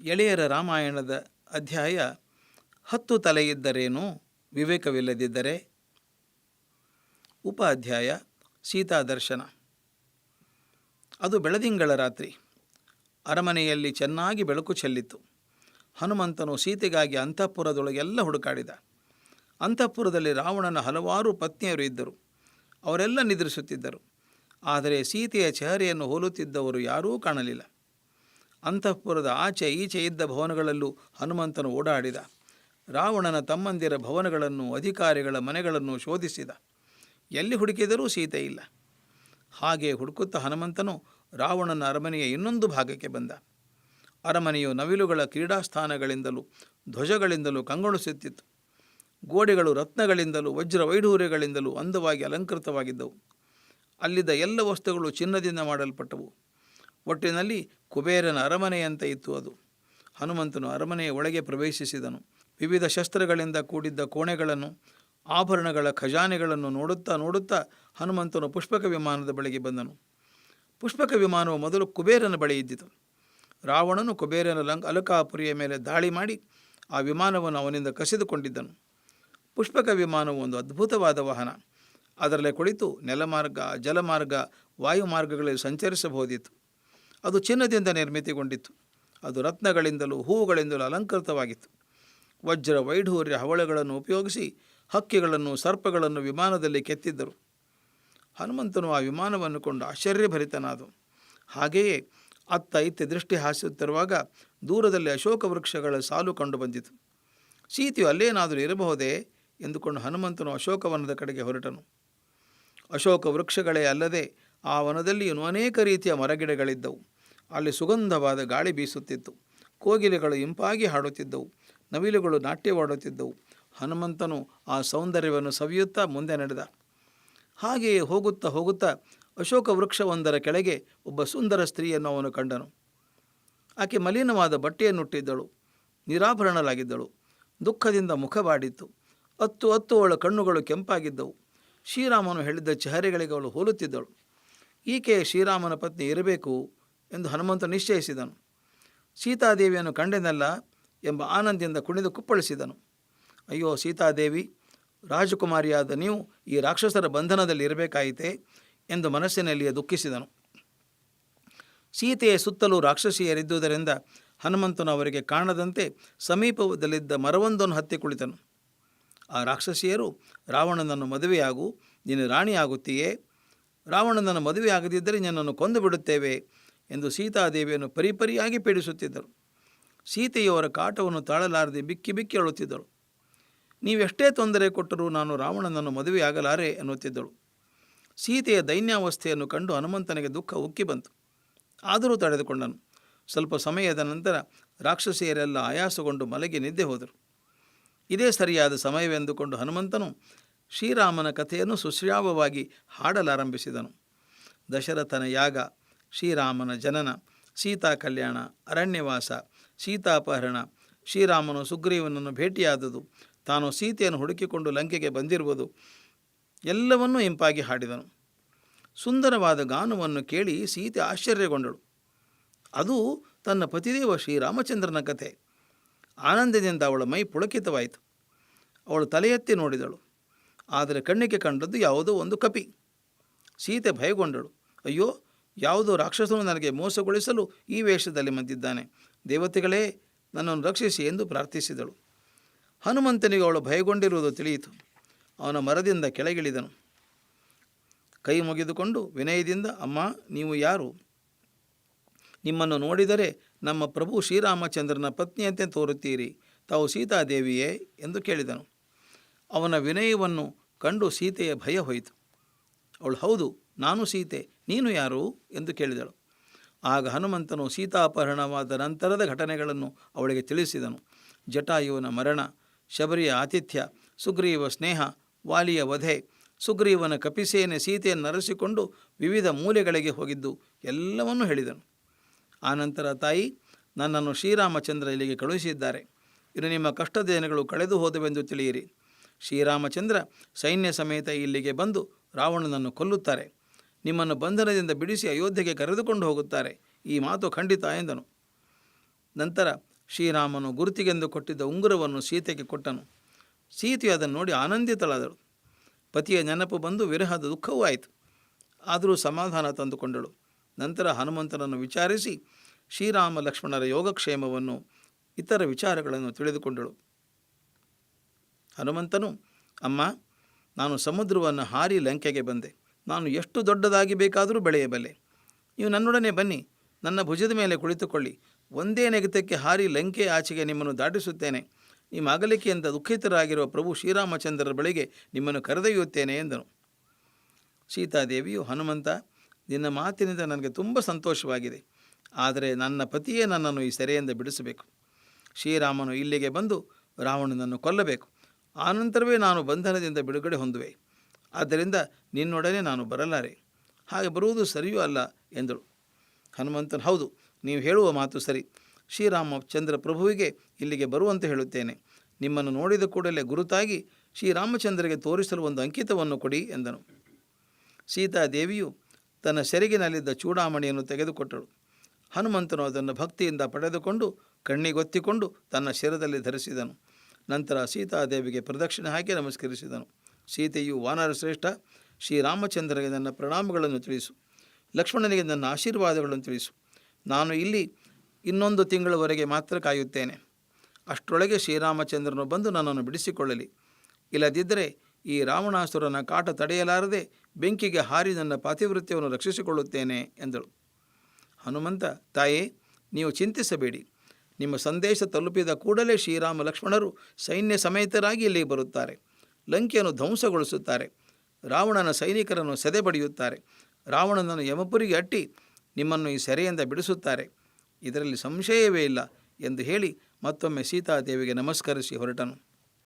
ಎಳೆಯರ ರಾಮಾಯಣದ ಅಧ್ಯಾಯ ಹತ್ತು ತಲೆಯಿದ್ದರೇನು ವಿವೇಕವಿಲ್ಲದಿದ್ದರೆ. ಉಪ ಅಧ್ಯಾಯ ಸೀತಾ ದರ್ಶನ. ಅದು ಬೆಳದಿಂಗಳ ರಾತ್ರಿ. ಅರಮನೆಯಲ್ಲಿ ಚೆನ್ನಾಗಿ ಬೆಳಕು ಚೆಲ್ಲಿತ್ತು. ಹನುಮಂತನು ಸೀತೆಗಾಗಿ ಅಂತಃಪುರದೊಳಗೆಲ್ಲ ಹುಡುಕಾಡಿದ. ಅಂತಃಪುರದಲ್ಲಿ ರಾವಣನ ಹಲವಾರು ಪತ್ನಿಯರು ಇದ್ದರು. ಅವರೆಲ್ಲ ನಿದ್ರಿಸುತ್ತಿದ್ದರು. ಆದರೆ ಸೀತೆಯ ಚೆಹರೆಯನ್ನು ಹೋಲುತ್ತಿದ್ದವರು ಯಾರೂ ಕಾಣಲಿಲ್ಲ. ಅಂತಃಪುರದ ಆಚೆ ಈಚೆ ಇದ್ದ ಭವನಗಳಲ್ಲೂ ಹನುಮಂತನು ಓಡಾಡಿದ. ರಾವಣನ ತಮ್ಮಂದಿರ ಭವನಗಳನ್ನು, ಅಧಿಕಾರಿಗಳ ಮನೆಗಳನ್ನು ಶೋಧಿಸಿದ. ಎಲ್ಲಿ ಹುಡುಕಿದರೂ ಸೀತೆ ಇಲ್ಲ. ಹಾಗೆ ಹುಡುಕುತ್ತಾ ಹನುಮಂತನು ರಾವಣನ ಅರಮನೆಯ ಇನ್ನೊಂದು ಭಾಗಕ್ಕೆ ಬಂದ. ಅರಮನೆಯು ನವಿಲುಗಳ ಕ್ರೀಡಾಸ್ಥಾನಗಳಿಂದಲೂ, ಧ್ವಜಗಳಿಂದಲೂ ಕಂಗೊಳಿಸುತ್ತಿತ್ತು. ಗೋಡೆಗಳು ರತ್ನಗಳಿಂದಲೂ, ವಜ್ರ ವೈಢೂರ್ಯಗಳಿಂದಲೂ ಅಂದವಾಗಿ ಅಲಂಕೃತವಾಗಿದ್ದವು. ಅಲ್ಲಿದ್ದ ಎಲ್ಲ ವಸ್ತುಗಳು ಚಿನ್ನದಿಂದ ಮಾಡಲ್ಪಟ್ಟವು. ಒಟ್ಟಿನಲ್ಲಿ ಕುಬೇರನ ಅರಮನೆಯಂತೆ ಇತ್ತು ಅದು. ಹನುಮಂತನು ಅರಮನೆಯ ಒಳಗೆ ಪ್ರವೇಶಿಸಿದನು. ವಿವಿಧ ಶಸ್ತ್ರಗಳಿಂದ ಕೂಡಿದ್ದ ಕೋಣೆಗಳನ್ನು, ಆಭರಣಗಳ ಖಜಾನೆಗಳನ್ನು ನೋಡುತ್ತಾ ನೋಡುತ್ತಾ ಹನುಮಂತನು ಪುಷ್ಪಕ ವಿಮಾನದ ಬಳಿಗೆ ಬಂದನು. ಪುಷ್ಪಕ ವಿಮಾನವು ಮೊದಲು ಕುಬೇರನ ಬಳಿ ಇದ್ದಿತು. ರಾವಣನು ಕುಬೇರನ ಲಂಗ್ ಅಲಕಾಪುರಿಯ ಮೇಲೆ ದಾಳಿ ಮಾಡಿ ಆ ವಿಮಾನವನ್ನು ಅವನಿಂದ ಕಸಿದುಕೊಂಡಿದ್ದನು. ಪುಷ್ಪಕ ವಿಮಾನವು ಒಂದು ಅದ್ಭುತವಾದ ವಾಹನ. ಅದರಲ್ಲೇ ಕುಳಿತು ನೆಲಮಾರ್ಗ, ಜಲಮಾರ್ಗ, ವಾಯುಮಾರ್ಗಗಳಲ್ಲಿ ಸಂಚರಿಸಬಹುದಿತ್ತು. ಅದು ಚಿನ್ನದಿಂದ ನಿರ್ಮಿತಿಗೊಂಡಿತ್ತು. ಅದು ರತ್ನಗಳಿಂದಲೂ ಹೂವುಗಳಿಂದಲೂ ಅಲಂಕೃತವಾಗಿತ್ತು. ವಜ್ರ ವೈಢೂರ್ಯ ಹವಳಗಳನ್ನು ಉಪಯೋಗಿಸಿ ಹಕ್ಕಿಗಳನ್ನು, ಸರ್ಪಗಳನ್ನು ವಿಮಾನದಲ್ಲಿ ಕೆತ್ತಿದ್ದರು. ಹನುಮಂತನು ಆ ವಿಮಾನವನ್ನು ಕೊಂಡು ಆಶ್ಚರ್ಯಭರಿತನಾದನು. ಹಾಗೆಯೇ ಅತ್ತ ಇತ್ತ ದೃಷ್ಟಿ ಹಾಸುತ್ತಿರುವಾಗ ದೂರದಲ್ಲಿ ಅಶೋಕ ವೃಕ್ಷಗಳ ಸಾಲು ಕಂಡುಬಂದಿತು ಸೀತೆಯು ಅಲ್ಲೇನಾದರೂ ಇರಬಹುದೇ ಎಂದುಕೊಂಡು ಹನುಮಂತನು ಅಶೋಕವನದ ಕಡೆಗೆ ಹೊರಟನು. ಅಶೋಕ ವೃಕ್ಷಗಳೇ ಅಲ್ಲದೆ ಆ ವನದಲ್ಲಿ ಇನ್ನೂ ಅನೇಕ ರೀತಿಯ ಮರಗಿಡಗಳಿದ್ದವು. ಅಲ್ಲಿ ಸುಗಂಧವಾದ ಗಾಳಿ ಬೀಸುತ್ತಿತ್ತು. ಕೋಗಿಲೆಗಳು ಇಂಪಾಗಿ ಹಾಡುತ್ತಿದ್ದವು. ನವಿಲುಗಳು ನಾಟ್ಯವಾಡುತ್ತಿದ್ದವು. ಹನುಮಂತನು ಆ ಸೌಂದರ್ಯವನ್ನು ಸವಿಯುತ್ತಾ ಮುಂದೆ ನಡೆದ. ಹಾಗೆಯೇ ಹೋಗುತ್ತಾ ಹೋಗುತ್ತಾ ಅಶೋಕ ವೃಕ್ಷವೊಂದರ ಕೆಳಗೆ ಒಬ್ಬ ಸುಂದರ ಸ್ತ್ರೀಯನ್ನು ಅವನು ಕಂಡನು. ಆಕೆ ಮಲಿನವಾದ ಬಟ್ಟೆಯನ್ನುಟ್ಟಿದ್ದಳು ನಿರಾಭರಣಲಾಗಿದ್ದಳು ದುಃಖದಿಂದ ಮುಖವಾಡಿತ್ತು. ಅತ್ತು ಅತ್ತು ಅವಳ ಕಣ್ಣುಗಳು ಕೆಂಪಾಗಿದ್ದವು. ಶ್ರೀರಾಮನು ಹೇಳಿದ್ದ ಚಹರೆಗಳಿಗೆ ಅವಳು ಹೋಲುತ್ತಿದ್ದಳು. ಈಕೆ ಶ್ರೀರಾಮನ ಪತ್ನಿ ಇರಬೇಕು ಎಂದು ಹನುಮಂತ ನಿಶ್ಚಯಿಸಿದನು. ಸೀತಾದೇವಿಯನ್ನು ಕಂಡೆನಲ್ಲ ಎಂಬ ಆನಂದದಿಂದ ಕುಣಿದು ಕುಪ್ಪಳಿಸಿದನು. ಅಯ್ಯೋ ಸೀತಾದೇವಿ, ರಾಜಕುಮಾರಿಯಾದ ನೀವು ಈ ರಾಕ್ಷಸರ ಬಂಧನದಲ್ಲಿ ಇರಬೇಕಾಯಿತೆ ಎಂದು ಮನಸ್ಸಿನಲ್ಲಿಯೇ ದುಃಖಿಸಿದನು. ಸೀತೆಯ ಸುತ್ತಲೂ ರಾಕ್ಷಸಿಯರಿದ್ದುದರಿಂದ ಹನುಮಂತನು ಅವರಿಗೆ ಕಾಣದಂತೆ ಸಮೀಪದಲ್ಲಿದ್ದ ಮರವೊಂದನ್ನು ಹತ್ತಿ ಕುಳಿತನು. ಆ ರಾಕ್ಷಸಿಯರು ರಾವಣನನ್ನು ಮದುವೆಯಾಗು, ನೀನು ರಾಣಿಯಾಗುತ್ತೀಯೇ? ರಾವಣನನ್ನು ಮದುವೆಯಾಗದಿದ್ದರೆ ನನ್ನನ್ನು ಕೊಂದು ಬಿಡುತ್ತೇವೆ ಎಂದು ಸೀತಾದೇವಿಯನ್ನು ಪರಿಪರಿಯಾಗಿ ಪೀಡಿಸುತ್ತಿದ್ದರು. ಸೀತೆಯವರ ಕಾಟವನ್ನು ತಾಳಲಾರದೆ ಬಿಕ್ಕಿ ಬಿಕ್ಕಿ ಅಳುತ್ತಿದ್ದಳು. ನೀವೆಷ್ಟೇ ತೊಂದರೆ ಕೊಟ್ಟರೂ ನಾನು ರಾವಣನನ್ನು ಮದುವೆಯಾಗಲಾರೆ ಎನ್ನುತ್ತಿದ್ದಳು ಸೀತೆಯ ದೈನ್ಯಾವಸ್ಥೆಯನ್ನು ಕಂಡು ಹನುಮಂತನಿಗೆ ದುಃಖ ಉಕ್ಕಿ ಬಂತು. ಆದರೂ ತಡೆದುಕೊಂಡನು. ಸ್ವಲ್ಪ ಸಮಯದ ನಂತರ ರಾಕ್ಷಸಿಯರೆಲ್ಲ ಆಯಾಸಗೊಂಡು ಮಲಗಿ ನಿದ್ದೆ ಹೋದರು. ಇದೇ ಸರಿಯಾದ ಸಮಯವೆಂದುಕೊಂಡು ಹನುಮಂತನು ಶ್ರೀರಾಮನ ಕಥೆಯನ್ನು ಸುಶ್ರಾವವಾಗಿ ಹಾಡಲಾರಂಭಿಸಿದನು. ದಶರಥನ ಯಾಗ, ಶ್ರೀರಾಮನ ಜನನ, ಸೀತಾ ಕಲ್ಯಾಣ, ಅರಣ್ಯವಾಸ, ಸೀತಾಪಹರಣ, ಶ್ರೀರಾಮನು ಸುಗ್ರೀವನನ್ನು ಭೇಟಿಯಾದದು, ತಾನು ಸೀತೆಯನ್ನು ಹುಡುಕಿಕೊಂಡು ಲಂಕೆಗೆ ಬಂದಿರುವುದು, ಎಲ್ಲವನ್ನೂ ಇಂಪಾಗಿ ಹಾಡಿದನು. ಸುಂದರವಾದ ಗಾನವನ್ನು ಕೇಳಿ ಸೀತೆ ಆಶ್ಚರ್ಯಗೊಂಡಳು. ಅದು ತನ್ನ ಪತಿದೇವ ಶ್ರೀರಾಮಚಂದ್ರನ ಕಥೆ. ಆನಂದದಿಂದ ಅವಳ ಮೈ ಪುಳಕಿತವಾಯಿತು. ಅವಳು ತಲೆಯೆತ್ತಿ ನೋಡಿದಳು. ಆದರೆ ಕಣ್ಣಿಗೆ ಕಂಡದ್ದು ಯಾವುದೋ ಒಂದು ಕಪಿ. ಸೀತೆ ಭಯಗೊಂಡಳು. ಅಯ್ಯೋ, ಯಾವುದೋ ರಾಕ್ಷಸನು ನನಗೆ ಮೋಸಗೊಳಿಸಲು ಈ ವೇಷದಲ್ಲಿ ಬಂದಿದ್ದಾನೆ. ದೇವತೆಗಳೇ, ನನ್ನನ್ನು ರಕ್ಷಿಸಿ ಎಂದು ಪ್ರಾರ್ಥಿಸಿದಳು. ಹನುಮಂತನಿಗೆ ಅವಳು ಭಯಗೊಂಡಿರುವುದು ತಿಳಿಯಿತು. ಅವನ ಮರದಿಂದ ಕೆಳಗಿಳಿದನು. ಕೈ ಮುಗಿದುಕೊಂಡು ವಿನಯದಿಂದ, ಅಮ್ಮ, ನೀವು ಯಾರು? ನಿಮ್ಮನ್ನು ನೋಡಿದರೆ ನಮ್ಮ ಪ್ರಭು ಶ್ರೀರಾಮಚಂದ್ರನ ಪತ್ನಿಯಂತೆ ತೋರುತ್ತೀರಿ. ತಾವು ಸೀತಾದೇವಿಯೇ? ಎಂದು ಕೇಳಿದನು. ಅವನ ವಿನಯವನ್ನು ಕಂಡು ಸೀತೆಯ ಭಯ ಹೋಯಿತು. ಅವಳು, ಹೌದು, ನಾನು ಸೀತೆ, ನೀನು ಯಾರು? ಎಂದು ಕೇಳಿದಳು. ಆಗ ಹನುಮಂತನು ಸೀತಾಪಹರಣವಾದ ನಂತರದ ಘಟನೆಗಳನ್ನು ಅವಳಿಗೆ ತಿಳಿಸಿದನು. ಜಟಾಯುವನ ಮರಣ, ಶಬರಿಯ ಆತಿಥ್ಯ, ಸುಗ್ರೀವ ಸ್ನೇಹ, ವಾಲಿಯ ವಧೆ, ಸುಗ್ರೀವನ ಕಪಿಸೇನೆ ಸೀತೆಯನ್ನು ನರೆಸಿಕೊಂಡು ವಿವಿಧ ಮೂಲೆಗಳಿಗೆ ಹೋಗಿದ್ದು ಎಲ್ಲವನ್ನೂ ಹೇಳಿದನು. ಆನಂತರ ತಾಯಿ ನನ್ನನ್ನು ಶ್ರೀರಾಮಚಂದ್ರ ಇಲ್ಲಿಗೆ ಕಳುಹಿಸಿದ್ದಾರೆ. ಇನ್ನು ನಿಮ್ಮ ಕಷ್ಟದ ದಿನಗಳು ಕಳೆದು ಹೋದವೆಂದು ತಿಳಿಯಿರಿ. ಶ್ರೀರಾಮಚಂದ್ರ ಸೈನ್ಯ ಸಮೇತ ಇಲ್ಲಿಗೆ ಬಂದು ರಾವಣನನ್ನು ಕೊಲ್ಲುತ್ತಾರೆ. ನಿಮ್ಮನ್ನು ಬಂಧನದಿಂದ ಬಿಡಿಸಿ ಅಯೋಧ್ಯೆಗೆ ಕರೆದುಕೊಂಡು ಹೋಗುತ್ತಾರೆ. ಈ ಮಾತು ಖಂಡಿತ ಎಂದನು. ನಂತರ ಶ್ರೀರಾಮನು ಗುರುತಿಗೆಂದು ಕೊಟ್ಟಿದ್ದ ಉಂಗುರವನ್ನು ಸೀತೆಗೆ ಕೊಟ್ಟನು. ಸೀತೆಯು ಅದನ್ನು ನೋಡಿ ಆನಂದಿತಳಾದಳು. ಪತಿಯ ನೆನಪು ಬಂದು ವಿರಹದ ದುಃಖವೂ ಆಯಿತು. ಆದರೂ ಸಮಾಧಾನ ತಂದುಕೊಂಡಳು. ನಂತರ ಹನುಮಂತನನ್ನು ವಿಚಾರಿಸಿ ಶ್ರೀರಾಮ ಲಕ್ಷ್ಮಣರ ಯೋಗಕ್ಷೇಮವನ್ನು ಇತರ ವಿಚಾರಗಳನ್ನು ತಿಳಿದುಕೊಂಡಳು. ಹನುಮಂತನು, ಅಮ್ಮ, ನಾನು ಸಮುದ್ರವನ್ನು ಹಾರಿ ಲಂಕೆಗೆ ಬಂದೆ. ನಾನು ಎಷ್ಟು ದೊಡ್ಡದಾಗಿ ಬೇಕಾದರೂ ಬೆಳೆಯಬಲ್ಲೆ. ನೀವು ನನ್ನೊಡನೆ ಬನ್ನಿ, ನನ್ನ ಭುಜದ ಮೇಲೆ ಕುಳಿತುಕೊಳ್ಳಿ. ಒಂದೇ ನೆಗತಕ್ಕೆ ಹಾರಿ ಲಂಕೆ ಆಚೆಗೆ ನಿಮ್ಮನ್ನು ದಾಟಿಸುತ್ತೇನೆ. ನಿಮ್ಮ ಅಗಲಿಕೆಯಿಂದ ದುಃಖಿತರಾಗಿರುವ ಪ್ರಭು ಶ್ರೀರಾಮಚಂದ್ರರ ಬಳಿಗೆ ನಿಮ್ಮನ್ನು ಕರೆದೊಯ್ಯುತ್ತೇನೆ, ಎಂದನು. ಸೀತಾದೇವಿಯು, ಹನುಮಂತ, ನಿನ್ನ ಮಾತಿನಿಂದ ನನಗೆ ತುಂಬ ಸಂತೋಷವಾಗಿದೆ. ಆದರೆ ನನ್ನ ಪತಿಯೇ ನನ್ನನ್ನು ಈ ಸೆರೆಯಿಂದ ಬಿಡಿಸಬೇಕು. ಶ್ರೀರಾಮನು ಇಲ್ಲಿಗೆ ಬಂದು ರಾವಣನನ್ನು ಕೊಲ್ಲಬೇಕು. ಆನಂತರವೇ ನಾನು ಬಂಧನದಿಂದ ಬಿಡುಗಡೆ ಹೊಂದುವೆ. ಆದ್ದರಿಂದ ನಿನ್ನೊಡನೆ ನಾನು ಬರಲಾರೆ. ಹಾಗೆ ಬರುವುದು ಸರಿಯೂ ಅಲ್ಲ ಎಂದಳು. ಹನುಮಂತನು, ಹೌದು, ನೀವು ಹೇಳುವ ಮಾತು ಸರಿ. ಶ್ರೀರಾಮಚಂದ್ರ ಪ್ರಭುವಿಗೆ ಇಲ್ಲಿಗೆ ಬರುವಂತೆ ಹೇಳುತ್ತೇನೆ. ನಿಮ್ಮನ್ನು ನೋಡಿದ ಕೂಡಲೇ ಗುರುತಾಗಿ ಶ್ರೀರಾಮಚಂದ್ರಗೆ ತೋರಿಸಲು ಒಂದು ಅಂಕಿತವನ್ನು ಕೊಡಿ ಎಂದನು. ಸೀತಾದೇವಿಯು ತನ್ನ ಸೆರಗಿನಲ್ಲಿದ್ದ ಚೂಡಾಮಣಿಯನ್ನು ತೆಗೆದುಕೊಟ್ಟಳು. ಹನುಮಂತನು ಅದನ್ನು ಭಕ್ತಿಯಿಂದ ಪಡೆದುಕೊಂಡು ಕಣ್ಣಿಗೊತ್ತಿಕೊಂಡು ತನ್ನ ಶಿರದಲ್ಲಿ ಧರಿಸಿದನು. ನಂತರ ಸೀತಾದೇವಿಗೆ ಪ್ರದಕ್ಷಿಣೆ ಹಾಕಿ ನಮಸ್ಕರಿಸಿದನು. ಸೀತೆಯು ವಾನರ ಶ್ರೇಷ್ಠ ಶ್ರೀರಾಮಚಂದ್ರನಿಗೆ ನನ್ನ ಪ್ರಣಾಮಗಳನ್ನು ತಿಳಿಸು, ಲಕ್ಷ್ಮಣನಿಗೆ ನನ್ನ ಆಶೀರ್ವಾದಗಳನ್ನು ತಿಳಿಸು. ನಾನು ಇಲ್ಲಿ ಇನ್ನೊಂದು ತಿಂಗಳವರೆಗೆ ಮಾತ್ರ ಕಾಯುತ್ತೇನೆ. ಅಷ್ಟರೊಳಗೆ ಶ್ರೀರಾಮಚಂದ್ರನು ಬಂದು ನನ್ನನ್ನು ಬಿಡಿಸಿಕೊಳ್ಳಲಿ. ಇಲ್ಲದಿದ್ದರೆ ಈ ರಾವಣಾಸುರನ ಕಾಟ ತಡೆಯಲಾರದೆ ಬೆಂಕಿಗೆ ಹಾರಿ ನನ್ನ ಪಾತಿವೃತ್ಯವನ್ನು ರಕ್ಷಿಸಿಕೊಳ್ಳುತ್ತೇನೆ ಎಂದಳು. ಹನುಮಂತ, ತಾಯೇ, ನೀವು ಚಿಂತಿಸಬೇಡಿ. ನಿಮ್ಮ ಸಂದೇಶ ತಲುಪಿದ ಕೂಡಲೇ ಶ್ರೀರಾಮ ಲಕ್ಷ್ಮಣರು ಸೈನ್ಯ ಸಮೇತರಾಗಿ ಇಲ್ಲಿಗೆ ಬರುತ್ತಾರೆ. ಲಂಕೆಯನ್ನು ಧ್ವಂಸಗೊಳಿಸುತ್ತಾರೆ. ರಾವಣನ ಸೈನಿಕರನ್ನು ಸೆದೆಬಡಿಯುತ್ತಾರೆ ರಾವಣನನ್ನು ಯಮಪುರಿಗೆ ಅಟ್ಟಿ ನಿಮ್ಮನ್ನು ಈ ಸೆರೆಯಿಂದ ಬಿಡಿಸುತ್ತಾರೆ. ಇದರಲ್ಲಿ ಸಂಶಯವೇ ಇಲ್ಲ ಎಂದು ಹೇಳಿ ಮತ್ತೊಮ್ಮೆ ಸೀತಾದೇವಿಗೆ ನಮಸ್ಕರಿಸಿ ಹೊರಟನು.